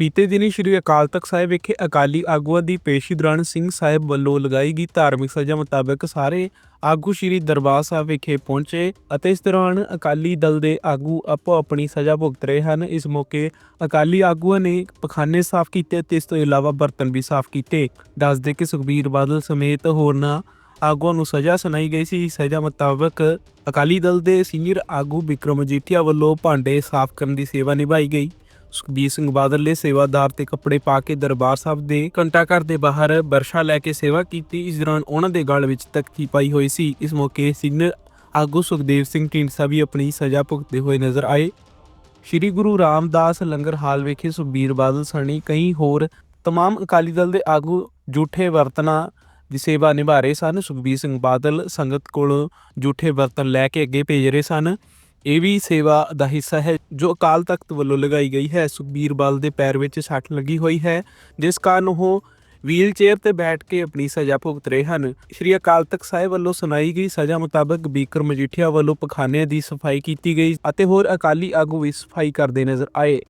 ਬੀਤੇ ਦਿਨੀ ਸ਼੍ਰੀ ਅਕਾਲ ਤਖਤ ਸਾਹਿਬ ਵਿਖੇ ਅਕਾਲੀ ਆਗੂਆਂ ਦੀ ਪੇਸ਼ੀ ਦੌਰਾਨ ਸਿੰਘ ਸਾਹਿਬ ਵੱਲੋਂ ਲਗਾਈ ਗਈ ਧਾਰਮਿਕ ਸਜ਼ਾ ਮੁਤਾਬਕ ਸਾਰੇ ਆਗੂ ਸ਼੍ਰੀ ਦਰਬਾਰ ਸਾਹਿਬ ਵਿਖੇ ਪਹੁੰਚੇ ਅਤੇ ਇਸ ਦੌਰਾਨ ਅਕਾਲੀ ਦਲ ਦੇ ਆਗੂ ਆਪੋ ਆਪਣੀ ਸਜ਼ਾ ਭੁਗਤ ਰਹੇ ਹਨ। ਇਸ ਮੌਕੇ ਅਕਾਲੀ ਆਗੂਆਂ ਨੇ ਪਖਾਨੇ ਸਾਫ਼ ਕੀਤੇ ਤੇ ਇਸ ਤੋਂ ਇਲਾਵਾ ਬਰਤਨ ਵੀ ਸਾਫ਼ ਕੀਤੇ। ਦੱਸਦੇ ਕਿ ਸੁਖਬੀਰ ਬਾਦਲ ਸਮੇਤ ਹੋਰਨਾਂ ਆਗੂਆਂ ਨੂੰ ਸਜ਼ਾ ਸੁਣਾਈ ਗਈ ਸੀ। ਸਜ਼ਾ ਮੁਤਾਬਕ ਅਕਾਲੀ ਦਲ ਦੇ ਸੀਨੀਅਰ ਆਗੂ ਵਿਕਰਮ ਮਜੀਠੀਆ ਵੱਲੋਂ ਭਾਂਡੇ ਸਾਫ਼ ਕਰਨ ਦੀ ਸੇਵਾ ਨਿਭਾਈ ਗਈ। ਸੁਖਬੀਰ ਸਿੰਘ ਬਾਦਲ ਨੇ ਸੇਵਾਦਾਰ ਤੇ ਕੱਪੜੇ ਪਾ ਕੇ ਦਰਬਾਰ ਸਾਹਿਬ ਦੇ ਘੰਟਾ ਘਰ ਦੇ ਬਾਹਰ ਬਰਸ਼ਾ ਲੈ ਕੇ ਸੇਵਾ ਕੀਤੀ ਇਸ ਦੌਰਾਨ ਉਹਨਾਂ ਦੇ ਗਲ ਵਿੱਚ ਤਖਤੀ ਪਾਈ ਹੋਈ ਸੀ ਇਸ ਮੌਕੇ ਸੀਨੀਅਰ ਆਗੂ ਸੁਖਦੇਵ ਸਿੰਘ ਢੀਂਡਸਾ ਵੀ ਆਪਣੀ ਸਜ਼ਾ ਭੁਗਤਦੇ ਹੋਏ ਨਜ਼ਰ ਆਏ ਸ਼੍ਰੀ ਗੁਰੂ ਰਾਮਦਾਸ ਲੰਗਰ ਹਾਲ ਵਿਖੇ ਸੁਖਬੀਰ ਬਾਦਲ ਸਣੀ ਕਈ ਹੋਰ तमाम ਅਕਾਲੀ ਦਲ ਦੇ ਆਗੂ ਝੂਠੇ ਬਰਤਨਾਂ ਦੀ ਸੇਵਾ ਨਿਭਾ ਰਹੇ ਸਨ ਸੁਖਬੀਰ ਸਿੰਘ ਬਾਦਲ ਸੰਗਤ ਕੋਲੋਂ ਝੂਠੇ ਬਰਤਨ ਲੈ ਕੇ ਅੱਗੇ ਭੇਜ ਰਹੇ ਸਨ ਇਹ ਵੀ ਸੇਵਾ ਦਾ ਹਿੱਸਾ ਹੈ, ਜੋ ਅਕਾਲ ਤਖਤ ਵੱਲੋਂ ਲਗਾਈ ਗਈ ਹੈ। ਸੁਖਬੀਰ ਬਾਲ ਦੇ ਪੈਰ ਵਿੱਚ ਸੱਟ ਲੱਗੀ ਹੋਈ ਹੈ, ਜਿਸ ਕਾਰਨ ਉਹ ਵੀਲਚੇਅਰ ਤੇ ਬੈਠ ਕੇ ਆਪਣੀ ਸਜ਼ਾ ਭੁਗਤ ਰਹੇ ਹਨ। ਸ਼੍ਰੀ ਅਕਾਲ ਤਖਤ ਸਾਹਿਬ ਵੱਲੋਂ ਸੁਣਾਈ ਗਈ ਸਜ਼ਾ ਮੁਤਾਬਕ ਬੀਕਰ ਮਜੀਠੀਆ ਵੱਲੋਂ ਪਖਾਨਿਆਂ ਦੀ ਸਫ਼ਾਈ ਕੀਤੀ ਗਈ ਅਤੇ ਹੋਰ ਅਕਾਲੀ ਆਗੂ ਵੀ ਸਫ਼ਾਈ ਕਰਦੇ ਨਜ਼ਰ ਆਏ।